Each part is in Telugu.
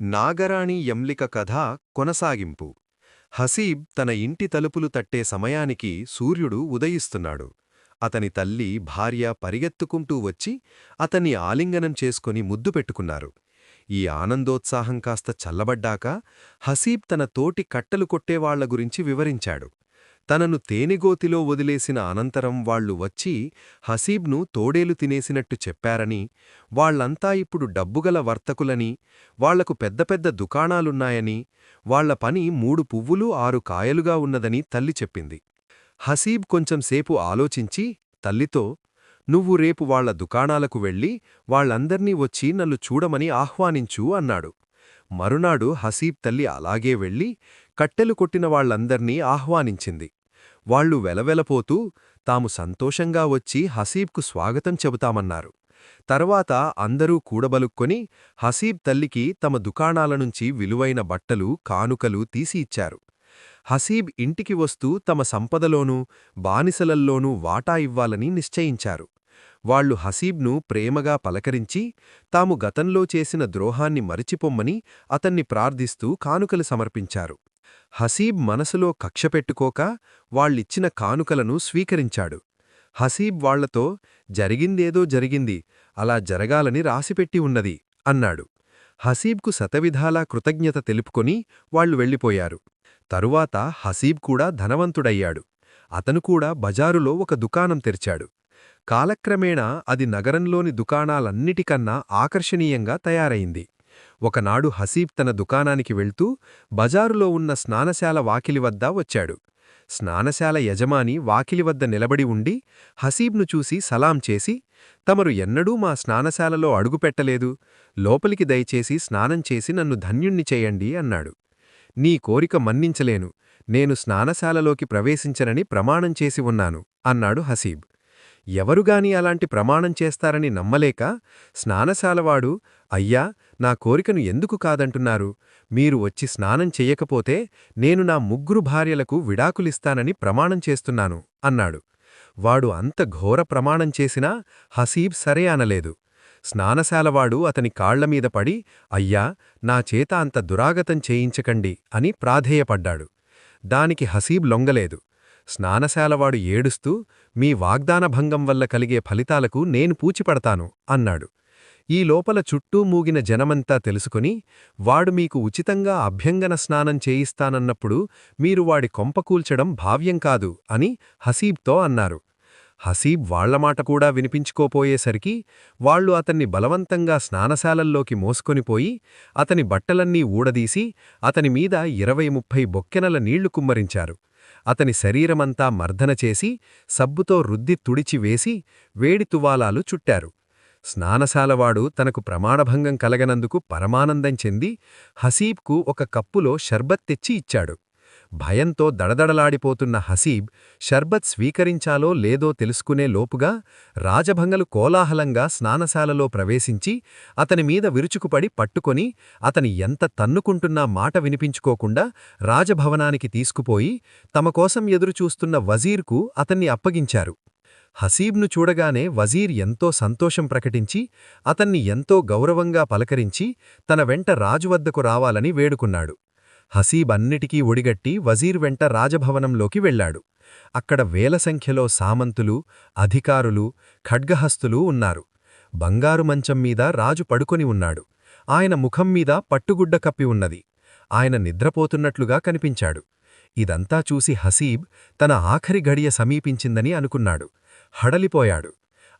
నాగరాణి యమ్లిక కథ కొనసాగింపు. హసీబ్ తన ఇంటి తలుపులు తట్టే సమయానికి సూర్యుడు ఉదయిస్తున్నాడు. అతని తల్లి భార్య పరిగెత్తుకుంటూ వచ్చి అతన్ని ఆలింగనం చేసుకుని ముద్దు పెట్టుకున్నారు. ఈ ఆనందోత్సాహం కాస్త చల్లబడ్డాక హసీబ్ తన తోటి కట్టలు కొట్టేవాళ్ళ గురించి వివరించాడు. తనను తేనెగోతిలో వదిలేసిన అనంతరం వాళ్ళు వచ్చి హసీబ్ను తోడేలు తినేసినట్టు చెప్పారని వాళ్ళంతా ఇప్పుడు డబ్బుగల వర్తకులని వాళ్ళకు పెద్ద పెద్ద దుకాణాలున్నాయని వాళ్ళ పని మూడు పువ్వులు ఆరు కాయలుగా ఉన్నదని తల్లి చెప్పింది. హసీబ్ కొంచెంసేపు ఆలోచించి తల్లితో నువ్వు రేపు వాళ్ళ దుకాణాలకు వెళ్ళి వాళ్ళందర్నీ వచ్చి నన్ను చూడమని ఆహ్వానించు అన్నాడు. మరునాడు హసీబ్ తల్లి అలాగే వెళ్ళి కట్టెలు కొట్టిన వాళ్ళందర్నీ ఆహ్వానించింది. వాళ్ళు వెలవెలపోతూ తాము సంతోషంగా వచ్చి హసీబ్కు స్వాగతం చెబుతామన్నారు. తర్వాత అందరూ కూడబలుక్కొని హసీబ్ తల్లికి తమ దుకాణాల నుంచి విలువైన బట్టలు కానుకలు తీసి ఇచ్చారు. హసీబ్ ఇంటికి వస్తూ తమ సంపదలోనూ బానిసలల్లోనూ వాటా ఇవ్వాలని నిశ్చయించారు. వాళ్ళు హసీబ్ను ప్రేమగా పలకరించి తాము గతంలో చేసిన ద్రోహాన్ని మరిచిపొమ్మని అతన్ని ప్రార్థిస్తూ కానుకలు సమర్పించారు. హసీబ్ మనసులో కక్షపెట్టుకోక వాళ్ళిచ్చిన కానుకలను స్వీకరించాడు. హసీబ్ వాళ్ళతో జరిగిందేదో జరిగింది అలా జరగాలని రాసిపెట్టి ఉన్నది అన్నాడు. హసీబ్కు శతవిధాలా కృతజ్ఞత తెలుపుకొని వాళ్ళు వెళ్ళిపోయారు. తరువాత హసీబ్ కూడా ధనవంతుడయ్యాడు. అతను కూడా బజారులో ఒక దుకాణం తెరిచాడు. కాలక్రమేణా అది నగరంలోని దుకాణాలన్నిటికన్నా ఆకర్షణీయంగా తయారైంది. ఒకనాడు హసీబ్ తన దుకాణానికి వెళ్తూ బజారులో ఉన్న స్నానశాల వాకిలి వద్ద వచ్చాడు. స్నానశాల యజమాని వాకిలి వద్ద నిలబడి ఉండి హసీబ్ను చూసి సలాం చేసి తమరు ఎన్నడూ మా స్నానశాలలో అడుగుపెట్టలేదు లోపలికి దయచేసి స్నానం చేసి నన్ను ధన్యుణ్ణి చేయండి అన్నాడు. నీ కోరిక మన్నించలేను. నేను స్నానశాలలోకి ప్రవేశించనని ప్రమాణం చేసి ఉన్నాను అన్నాడు హసీబ్. ఎవరుగాని అలాంటి ప్రమాణం చేస్తారని నమ్మలేక స్నానశాలవాడు అయ్యా నా కోరికను ఎందుకు కాదంటున్నారు? మీరు వచ్చి స్నానం చెయ్యకపోతే నేను నా ముగ్గురు భార్యలకు విడాకులిస్తానని ప్రమాణం చేస్తున్నాను అన్నాడు. వాడు అంత ఘోర ప్రమాణం చేసినా హసీబ్ సరే అనలేదు. స్నానశాలవాడు అతని కాళ్ళమీద పడి అయ్యా నా చేత అంత దురాగతం చేయించకండి అని ప్రాధేయపడ్డాడు. దానికి హసీబ్ లొంగలేదు. స్నానశాలవాడు ఏడుస్తూ మీ వాగ్దానభంగం వల్ల కలిగే ఫలితాలకు నేను పూచిపడతాను అన్నాడు. ఈ లోపల చుట్టూ మూగిన జనమంతా తెలుసుకుని వాడు మీకు ఉచితంగా అభ్యంగన స్నానం చేయిస్తానన్నప్పుడు మీరు వాడి కొంపకూల్చడం భావ్యం కాదు అని హసీబ్తో అన్నారు. హసీబ్ వాళ్ళమాట కూడా వినిపించుకోపోయేసరికి వాళ్ళు అతన్ని బలవంతంగా స్నానశాలల్లోకి మోసుకొనిపోయి అతని బట్టలన్నీ ఊడదీసి అతని మీద ఇరవై ముప్పై బొక్కెనల నీళ్ళు కుమ్మరించారు. అతని శరీరమంతా మర్దన చేసి సబ్బుతో రుద్ది తుడిచివేసి వేడి తువాలాలు చుట్టారు. స్నానశాలవాడు తనకు ప్రమాణభంగం కలగనందుకు పరమానందం చెంది హసీబ్కు ఒక కప్పులో షర్బత్ తెచ్చి ఇచ్చాడు. భయంతో దడదడలాడిపోతున్న హసీబ్ షర్బత్ స్వీకరించాలో లేదో తెలుసుకునే లోపుగా రాజభంగలు కోలాహలంగా స్నానశాలలో ప్రవేశించి అతని మీద విరుచుకుపడి పట్టుకొని అతని ఎంత తన్నుకుంటున్నా మాట వినిపించుకోకుండా రాజభవనానికి తీసుకుపోయి తమ కోసం ఎదురుచూస్తున్న వజీర్కు అతన్ని అప్పగించారు. హసీబ్ను చూడగానే వజీర్ ఎంతో సంతోషం ప్రకటించి అతన్ని ఎంతో గౌరవంగా పలకరించి తన వెంట రాజువద్దకు రావాలని వేడుకున్నాడు. హసీబ్ అన్నిటికీ ఒడిగట్టి వజీర్ వెంట రాజభవనంలోకి వెళ్ళాడు అక్కడ వేల సంఖ్యలో సామంతులు అధికారులు ఖడ్గహస్తులు ఉన్నారు. బంగారు మంచం మీద రాజు పడుకొని ఉన్నాడు. ఆయన ముఖం మీద పట్టుగుడ్డ కప్పి ఉన్నది. ఆయన నిద్రపోతున్నట్లుగా కనిపించాడు. ఇదంతా చూసి హసీబ్ తన ఆఖరి గడియ సమీపించిందని అనుకున్నాడు. హడలిపోయాడు.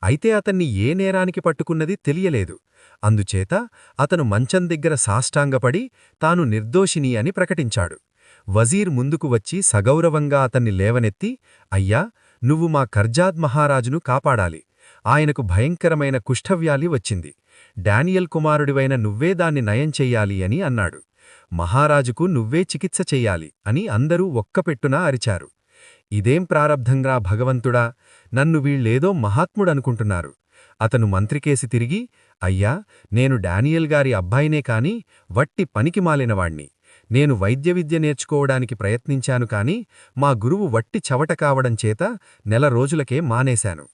అయితే అతన్ని ఏ నేరానికి పట్టుకున్నది తెలియలేదు. అందుచేత అతను మంచం దగ్గర సాష్టాంగపడి తాను నిర్దోషిని అని ప్రకటించాడు. వజీర్ ముందుకు వచ్చి సగౌరవంగా అతన్ని లేవనెత్తి అయ్యా నువ్వు మా కర్జాద్ మహారాజును కాపాడాలి. ఆయనకు భయంకరమైన కుష్ఠవ్యాలి వచ్చింది. డానియల్ కుమారుడివైన నువ్వే దాన్ని నయం చెయ్యాలి అని అన్నాడు. మహారాజుకు నువ్వే చికిత్స చెయ్యాలి అని అందరూ ఒక్కపెట్టునా అరిచారు. ఇదేం ప్రారబ్ధంగా భగవంతుడా? నన్ను వీళ్ళేదో మహాత్ముడనుకుంటున్నారు. అతను మంత్రికేసి తిరిగి అయ్యా నేను డానియల్ గారి అబ్బాయినే కాని వట్టి పనికి మాలినవాణ్ణి. నేను వైద్య విద్య నేర్చుకోవడానికి ప్రయత్నించాను కాని మా గురువు వట్టి చవట కావడం చేత నెల రోజులకే మానేశాను.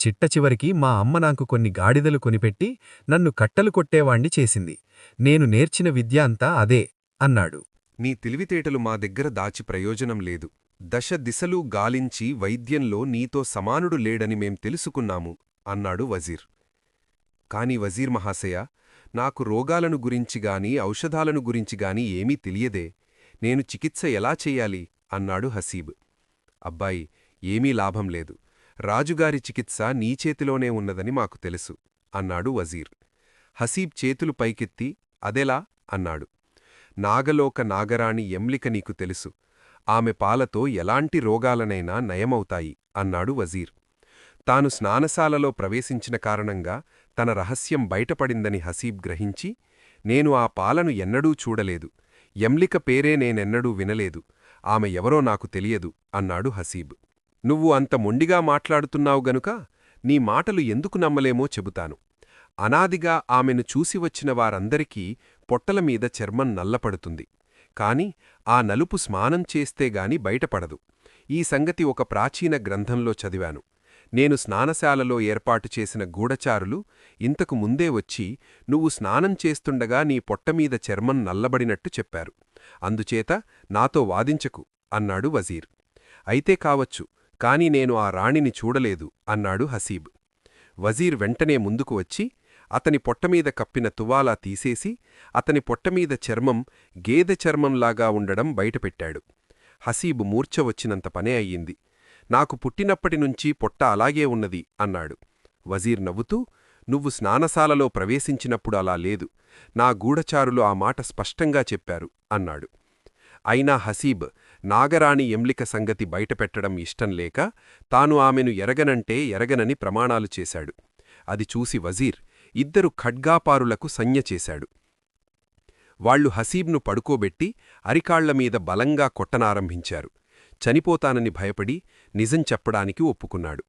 చిట్టచివరికి మా అమ్మ నాకు కొన్ని గాడిదలు కొనిపెట్టి నన్ను కట్టలు కొట్టేవాణ్ణి చేసింది. నేను నేర్చిన విద్య అంతా అదే అన్నాడు. నీ తెలివితేటలు మా దగ్గర దాచి ప్రయోజనం లేదు. దశ దిశలు గాలించి వైద్యంలో నీతో సమానుడు లేడని మేం తెలుసుకున్నాము అన్నాడు వజీర్. కాని వజీర్ మహాశయ నాకు రోగాలను గురించిగాని ఔషధాలను గురించిగాని ఏమీ తెలియదే. నేను చికిత్స ఎలా చెయ్యాలి అన్నాడు హసీబ్. అబ్బాయి ఏమీ లాభం లేదు. రాజుగారి చికిత్స నీ చేతిలోనే ఉన్నదని మాకు తెలుసు అన్నాడు వజీర్. హసీబ్ చేతులు పైకెత్తి అదెలా? అన్నాడు. నాగలోక నాగరాణి ఎమ్లిక నీకు తెలుసు. ఆమె పాలతో ఎలాంటి రోగాలనైనా నయమవుతాయి అన్నాడు వజీర్. తాను స్నానశాలలో ప్రవేశించిన కారణంగా తన రహస్యం బయటపడిందని హసీబ్ గ్రహించి నేను ఆ పాలను ఎన్నడూ చూడలేదు ఎమ్లిక పేరే నేనెన్నడూ వినలేదు ఆమె ఎవరో నాకు తెలియదు అన్నాడు హసీబ్. నువ్వు అంత మొండిగా మాట్లాడుతున్నావు గనుక నీ మాటలు ఎందుకు నమ్మలేమో చెబుతాను. అనాదిగా ఆమెను చూసివచ్చిన వారందరికీ పొట్టలమీద చర్మం నల్లపడుతుంది. కాని ఆ నలుపు స్నానం చేస్తేగాని బయటపడదు. ఈ సంగతి ఒక ప్రాచీన గ్రంథంలో చదివాను. నేను స్నానశాలలో ఏర్పాటు చేసిన గూఢచారులు ఇంతకు ముందే వచ్చి నువ్వు స్నానం చేస్తుండగా నీ పొట్టమీద చర్మం నల్లబడినట్టు చెప్పారు. అందుచేత నాతో వాదించకు అన్నాడు వజీర్. అయితే కావచ్చు కాని నేను ఆ రాణిని చూడలేదు అన్నాడు హసీబ్. వజీర్ వెంటనే ముందుకు వచ్చి అతని పొట్టమీద కప్పిన తువాలా తీసేసి అతని పొట్టమీద చర్మం గేదె చర్మంలాగా ఉండడం బయటపెట్టాడు. హసీబు మూర్ఛ వచ్చినంత పనే అయ్యింది. నాకు పుట్టినప్పటినుంచి పొట్ట అలాగే ఉన్నది అన్నాడు. వజీర్ నవ్వుతూ నువ్వు స్నానశాలలో ప్రవేశించినప్పుడు అలా లేదు. నా గూఢచారులు ఆ మాట స్పష్టంగా చెప్పారు అన్నాడు. అయినా హసీబ్ నాగరాణి ఎంలిక సంగతి బయటపెట్టడం ఇష్టంలేక తాను ఆమెను ఎరగనంటే ఎరగనని ప్రమాణాలు చేశాడు. అది చూసి వజీర్ ఇద్దరు ఖడ్గాపారులకు సంజ్ఞచేశాడు వాళ్ళు హసీబ్ను పడుకోబెట్టి అరికాళ్ళమీద బలంగా కొట్టనారంభించారు. చనిపోతానని భయపడి నిజం చెప్పడానికి ఒప్పుకున్నాడు.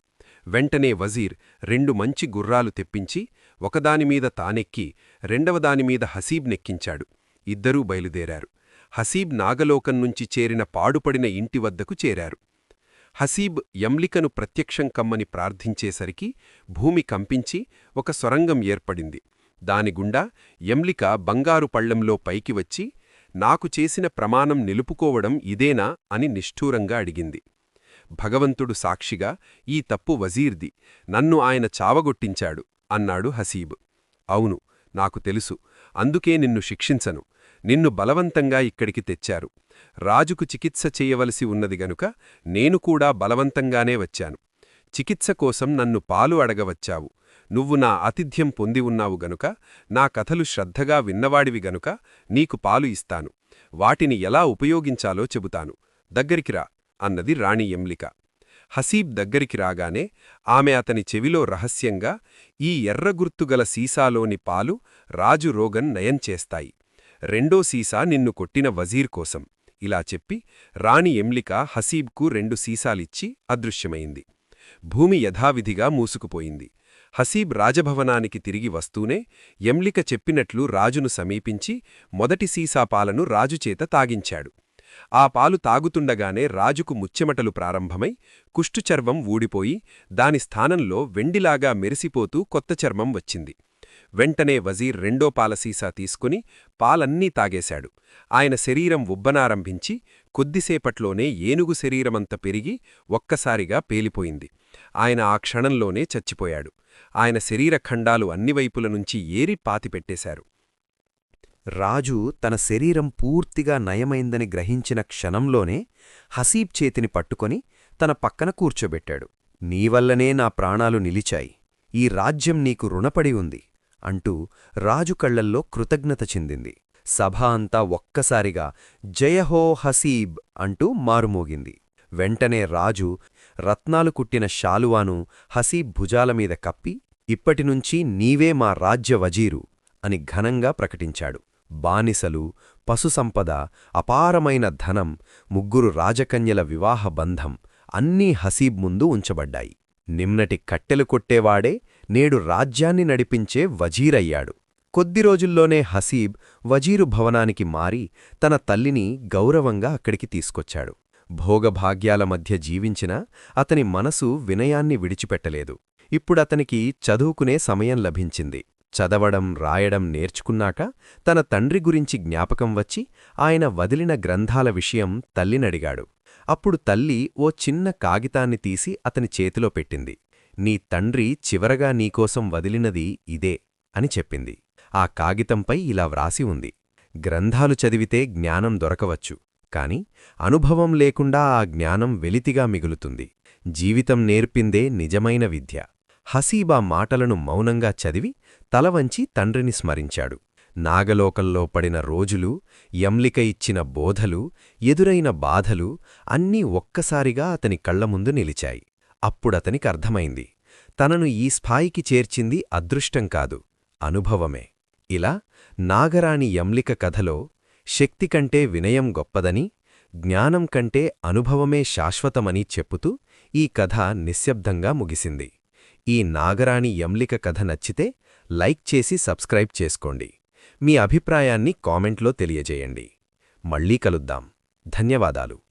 వెంటనే వజీర్ రెండు మంచి గుర్రాలు తెప్పించి ఒకదానిమీద తానెక్కి రెండవదానిమీద హసీబ్ నెక్కించాడు. ఇద్దరూ బయలుదేరారు. హసీబ్ నాగలోకం నుంచి చేరిన పాడుపడిన ఇంటి వద్దకు చేరారు. హసీబ్ యమ్లికను ప్రత్యక్షం కమ్మని ప్రార్థించేసరికి భూమి కంపించి ఒక సొరంగం ఏర్పడింది. దానిగుండా యమ్లిక బంగారు పళ్ళంలో పైకి వచ్చి నాకు చేసిన ప్రమాణం నిలుపుకోవడం ఇదేనా? అని నిష్ఠూరంగా అడిగింది. భగవంతుడు సాక్షిగా ఈ తప్పు వజీర్ది నన్ను ఆయన చావగొట్టించాడు అన్నాడు హసీబ్. అవును నాకు తెలుసు అందుకే నిన్ను శిక్షించను. నిన్ను బలవంతంగా ఇక్కడికి తెచ్చారు. రాజుకు చికిత్స చేయవలసి ఉన్నది గనుక నేను కూడా బలవంతంగానే వచ్చాను. చికిత్స కోసం నన్ను పాలు అడగవచ్చావు. నువ్వు నా ఆతిథ్యం పొంది ఉన్నావు గనుక నా కథలు శ్రద్ధగా విన్నవాడివి గనుక నీకు పాలు ఇస్తాను. వాటిని ఎలా ఉపయోగించాలో చెబుతాను. దగ్గరికిరా అన్నది రాణి ఎమ్లిక హసీబ్ దగ్గరికి రాగానే ఆమె అతని చెవిలో రహస్యంగా ఈ ఎర్రగుర్తుగల సీసాలోని పాలు రాజు రోగన్ నయం చేస్తాయి. రెండో సీసా నిన్ను కొట్టిన వజీర్ కోసం. ఇలా చెప్పి రాణి ఎంలిక హసీబ్కు రెండు సీసాలిచ్చి అదృశ్యమైంది. భూమి యథావిధిగా మూసుకుపోయింది. హసీబ్ రాజభవనానికి తిరిగి వస్తూనే ఎంలిక చెప్పినట్లు రాజును సమీపించి మొదటి సీసా పాలను రాజుచేత తాగించాడు. ఆ పాలు తాగుతుండగానే రాజుకు ముచ్చెమటలు ప్రారంభమై కుష్టుచర్మం ఊడిపోయి దాని స్థానంలో వెండిలాగా మెరిసిపోతూ కొత్త చర్మం వచ్చింది. వెంటనే వజీర్ రెండో పాలసీసా తీసుకుని పాలన్నీ తాగేశాడు. ఆయన శరీరం ఉబ్బనారంభించి కొద్దిసేపట్లోనే ఏనుగు శరీరమంత పెరిగి ఒక్కసారిగా పేలిపోయింది. ఆయన ఆ క్షణంలోనే చచ్చిపోయాడు. ఆయన శరీరఖండాలు అన్నివైపుల నుంచి ఏరి పాతిపెట్టేశారు రాజు తన శరీరం పూర్తిగా నయమైందని గ్రహించిన క్షణంలోనే హసీబ్ చేతిని పట్టుకొని తన పక్కన కూర్చోబెట్టాడు. నీవల్లనే నా ప్రాణాలు నిలిచాయి. ఈ రాజ్యం నీకు రుణపడి ఉంది. అంటూ రాజు కళ్ళల్లో కృతజ్ఞత చెందింది. సభ అంతా ఒక్కసారిగా జయహో హసీబ్ అంటూ మారుమోగింది. వెంటనే రాజు రత్నాలు కుట్టిన శాలువాను హసీబ్ భుజాలమీద కప్పి ఇప్పటినుంచి నీవే మా రాజ్య వజీరు అని ఘనంగా ప్రకటించాడు. బానిసలు పశుసంపద అపారమైన ధనం ముగ్గురు రాజకన్యల వివాహ బంధం అన్నీ హసీబ్ ముందు ఉంచబడ్డాయి. నిమ్నటి కట్టెలు కొట్టేవాడే నేడు రాజ్యాన్ని నడిపించే వజీరయ్యాడు. కొద్ది రోజుల్లోనే హసీబ్ వజీరు భవనానికి మారి తన తల్లిని గౌరవంగా అక్కడికి తీసుకొచ్చాడు. భోగభాగ్యాల మధ్య జీవించినా అతని మనసు వినయాన్ని విడిచిపెట్టలేదు. ఇప్పుడతనికి చదువుకునే సమయం లభించింది. చదవడం రాయడం నేర్చుకున్నాక తన తండ్రి గురించి జ్ఞాపకం వచ్చి ఆయన వదిలిన గ్రంథాల విషయం తల్లినడిగాడు. అప్పుడు తల్లి ఓ చిన్న కాగితాన్ని తీసి అతని చేతిలో పెట్టింది. నీ తండ్రి చివరగా నీకోసం వదిలినది ఇదే అని చెప్పింది. ఆ కాగితంపై ఇలా వ్రాసి ఉంది. గ్రంథాలు చదివితే జ్ఞానం దొరకవచ్చు కాని అనుభవం లేకుండా ఆ జ్ఞానం వెలితిగా మిగులుతుంది. జీవితం నేర్పిందే నిజమైన విద్య. హసీబా మాటలను మౌనంగా చదివి తలవంచి తండ్రిని స్మరించాడు. నాగలోకంలో పడిన రోజులు యమ్లిక ఇచ్చిన బోధలు ఎదురైన బాధలు అన్నీ ఒక్కసారిగా అతని కళ్ళ ముందు నిలిచాయి. అప్పుడతనికి అర్థమైంది. తనను ఈ స్థాయికి చేర్చింది అదృష్టం కాదు అనుభవమే. ఇలా నాగరాణి యమ్లిక కథలో శక్తి కంటే వినయం గొప్పదని జ్ఞానం కంటే అనుభవమే శాశ్వతమని చెప్పుతూ ఈ కథ నిశ్శబ్దంగా ముగిసింది. ఈ నాగరాణి యమ్లిక కథ నచ్చితే లైక్ చేసి సబ్స్క్రైబ్ చేసుకోండి. మీ అభిప్రాయాన్ని కామెంట్లో తెలియజేయండి. మళ్ళీ కలుద్దాం. ధన్యవాదాలు.